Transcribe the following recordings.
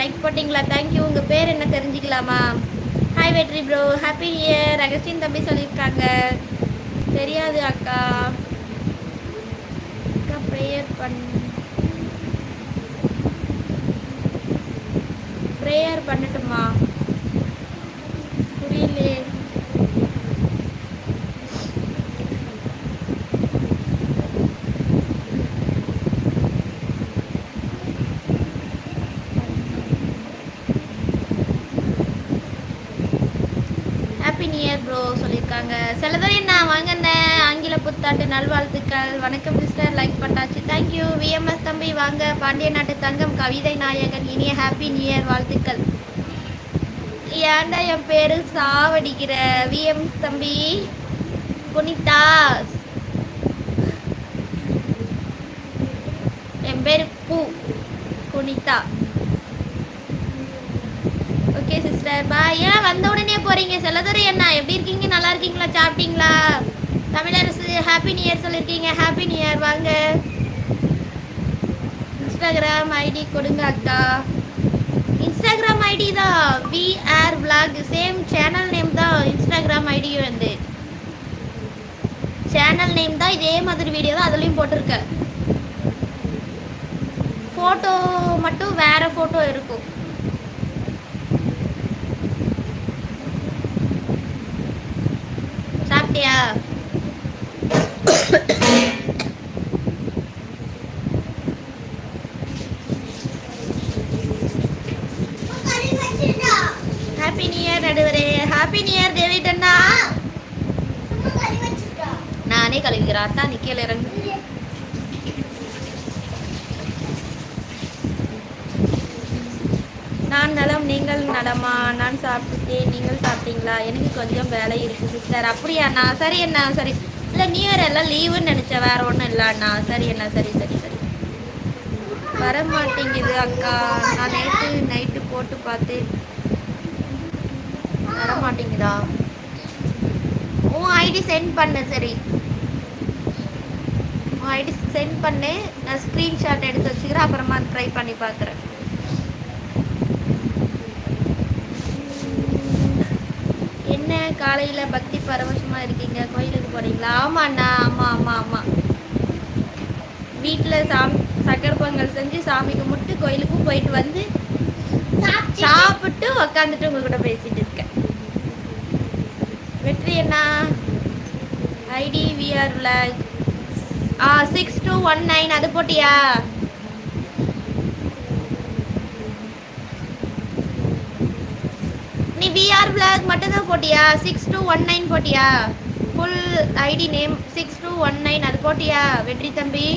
Like போட்டிங்களா? Thank you உங்கள் பேர் என்ன தெரிஞ்சுக்கலாமா? ஹாய் வெற்றி ப்ரோ ஹாப்பி இயர் அகஸ்டின் தம்பி சொல்லியிருக்காங்க. தெரியாது அக்கா. அக்கா ப்ரேயர் பண் ப்ரேயர் பண்ணட்டுமா புரியலையே ஹாப்பி நியூ இயர் ப்ரோ சொல்லியிருக்காங்க சிலதர் நான் வாங்கண்ணே ஆங்கில புத்தாண்டு நல்வாழ்த்துக்கள். வணக்கம் சிஸ்டர் லைக் பண்ணாச்சு. தேங்க்யூ விஎம்எஸ் தம்பி வாங்க. பாண்டிய நாட்டு தங்கம் கவிதை நாயகன் இனிய ஹாப்பி நியூ இயர் வாழ்த்துக்கள். ஏண்டா என் பேரு சாவடிக்கிற? விஎம்எஸ் தம்பி புனிதா. என் பேரு பூ புனிதா. ஓகே சிஸ்டர் பாய் ஏன் வந்த உடனே போறீங்க? செல்லதுரை என்ன எப்படி இருக்கீங்க? நல்லா இருக்கீங்களா? சாப்பிட்டீங்களா? தமிழரசு ஹாப்பி நியூ இயர் சொல்லியிருக்கீங்க ஹாப்பி நியூ இயர் வாங்க. இன்ஸ்டாகிராம் ஐடி கொடுங்க அக்கா. இன்ஸ்டாகிராம் ஐடி தான். V R vlog. Same channel name தான் இன்ஸ்டாகிராம் ஐடியும் வந்து. சேனல் நேம் தான் இதே மாதிரி வீடியோ தான் அதுலேயும் போட்டிருக்கேன். ஃபோட்டோ மட்டும் வேறு ஃபோட்டோ இருக்கும். சாப்பிட்டியா ஹாப்பி நியூ இயர் நடுவரே. ஹாப்பி நியூ இயர் டேவிட் அண்ணா நானே கழுவிக்கிறேன் அத்தான் நிக்கல இறங்கு. நான் நலம் நீங்கள் மேடமா நான் சாப்பிட்டுட்டேன் நீங்கள் சாப்பிட்டீங்களா? எனக்கு கொஞ்சம் வேலை இருக்குது சிஸ்டர் அப்படியா? அண்ணா சரி அண்ணா சரி. இல்லை நியூ இயர் எல்லாம் லீவுன்னு நினச்சேன் வேறு ஒன்றும் இல்லை அண்ணா. சரி அண்ணா சரி சரி சரி. வர மாட்டேங்குது அக்கா. நான் நேற்று நைட்டு போட்டு பார்த்தேன். வர மாட்டேங்குதா உன் ஐடி சென்ட் பண்ணு சரி. உன் ஐடி சென்ட் பண்ணு. நான் ஸ்க்ரீன்ஷாட் எடுத்து வச்சுக்கிறேன். அப்புறமா ட்ரை பண்ணி பார்க்குறேன் என்ன காலையில பக்தி பரவசமா இருக்கீங்க. கோயிலுக்கு போறீங்களா? ஆமா அண்ணா ஆமா ஆமா ஆமா. வீட்டுல சாமி சக்கரை பொங்கல் செஞ்சு சாமி கும்பிட்டு கோயிலுக்கும் போயிட்டு வந்து சாப்பிட்டு உக்காந்துட்டு உங்க கூட பேசிட்டு இருக்கேன். வெற்றி அண்ணா. ஐடி விஆர் ஆ சிக்ஸ் டூ ஒன் நைன் அது போட்டியா? நீ விஆர் பிளாக் மட்டும்தான் போட்டியா? சிக்ஸ் டூ ஒன் நைன் போட்டியா? Full ID name six two one nine அது போட்டியா வெற்றி தம்பி?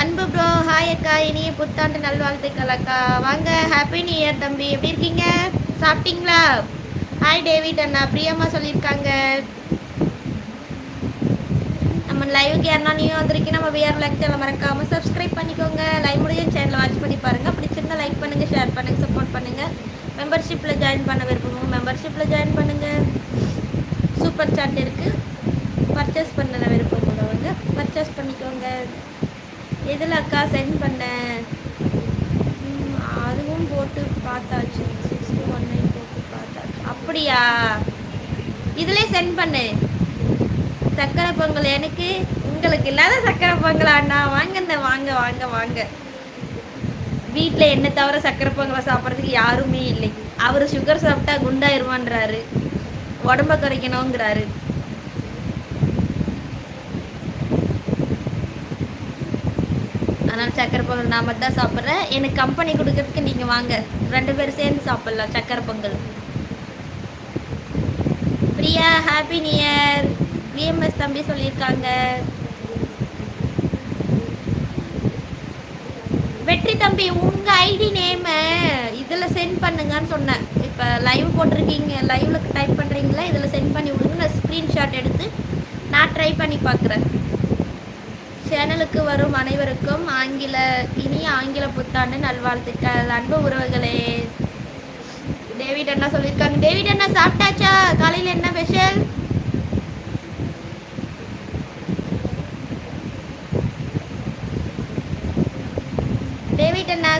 அன்பு ப்ரோ ஹாய் அக்கா இனிய புத்தாண்டு நல்வாழ்த்துக்கள் அக்கா. வாங்க ஹாப்பி நியூ இயர் தம்பி. எப்படி இருக்கீங்க? சாப்பிட்டீங்களா? ஹாய் டேவிட் அண்ணா பிரியம்மா சொல்லியிருக்காங்க. நம்ம லைவுக்கு யாருனா நியூ வந்திருக்கீங்க நம்ம விஆர் பிளாக் சேனல் மறக்காம சப்ஸ்கிரைப் பண்ணிக்கோங்க. லைவ் முடிஞ்ச சேனலை வாட்ச் பண்ணி பாருங்க. பிடிச்சிருந்தா லைக் பண்ணுங்க ஷேர் பண்ணுங்க சப்போர்ட் பண்ணுங்க. மெம்பர்ஷிப்பில் ஜாயின் பண்ண விருப்பமும் மெம்பர்ஷிப்பில் ஜாயின் பண்ணுங்கள் சூப்பர் சாட் இருக்குது பர்ச்சேஸ் பண்ண விருப்பம் உள்ளவங்க பர்ச்சேஸ் பண்ணிக்கோங்க. எதில் அக்கா சென்ட் பண்ணேன் ம், அதுவும் போட்டு பார்த்தாச்சு. சிக்ஸ் டூ ஒன் நைன் போட்டு பார்த்தாச்சு. அப்படியா? இதிலே சென்ட் பண்ணு. சக்கரை பொங்கல் எனக்கு உங்களுக்கு இல்லாத சக்கரை பொங்கல் அண்ணா. வாங்க வாங்க வாங்க வாங்க. வீட்டில் என்ன தவிர சக்கரை பொங்கலை சாப்பிட்றதுக்கு யாருமே இல்லை. அவர் சுகர் சாப்பிட்டா குண்டாயிருவான்றாரு உடம்ப குறைக்கணுங்கிறாரு. அதனால் சக்கரை பொங்கல் நான் மட்டும் தான் சாப்பிட்றேன். எனக்கு கம்பெனி கொடுக்கறதுக்கு நீங்கள் வாங்க. ரெண்டு பேரும் சேர்ந்து சாப்பிட்லாம் சக்கரை pongal. Priya happy new year VMS தம்பி சொல்லியிருக்காங்க வெற்றி தம்பி உங்க ஐடி நேம் இதுல சென்ட் பண்ணுங்கன்னு சொன்னேன். இப்ப லைவ் போட்டிருக்கீங்க லைவ்ல டைப் பண்றீங்களா? இதுல சென்ட் பண்ணி விடுங்க. நான் ஸ்கிரீன்ஷாட் எடுத்து நான் ட்ரை பண்ணி பார்க்குறேன் சேனலுக்கு வரும் அனைவருக்கும் ஆங்கில இனி ஆங்கில புத்தாண்டு நல்வாழ்த்துக்கள். அன்பு உறவுகளே. டேவிட் அண்ணா சொல்லியிருக்காங்க. டேவிட் அண்ணா சாப்பிட்டாச்சா? காலையில் என்ன ஸ்பெஷல் டேவிட் அண்ணா